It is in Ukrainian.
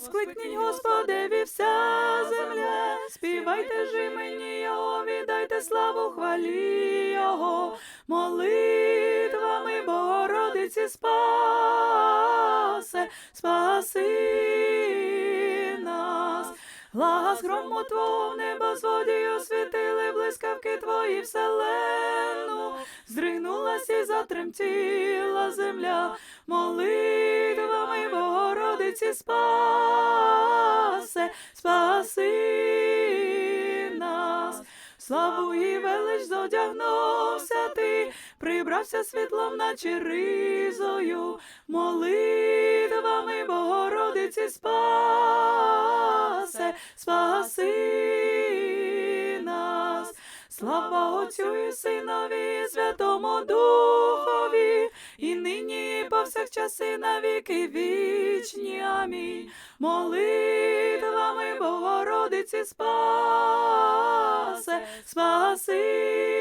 Воскликніть Господеві вся земля, співайте ж мені Його, віддайте славу хвалі Його, молитвами Богородиці спасе, спаси нас. Глас грому твого в небосводі освітили блискавки твої вселену, здригнулась і затремтіла земля, молитвами Богородиці спасе, спаси нас. Славу і велич зодягнувся ти, прибрався світлом, наче ризою, молитвами Богородиці спасе, спаси нас. Слава Отцю і Синові, Святому Духові, і нині, і повсякчас, і на віки вічні. Амінь. Молитвами Богородиці спасе, спаси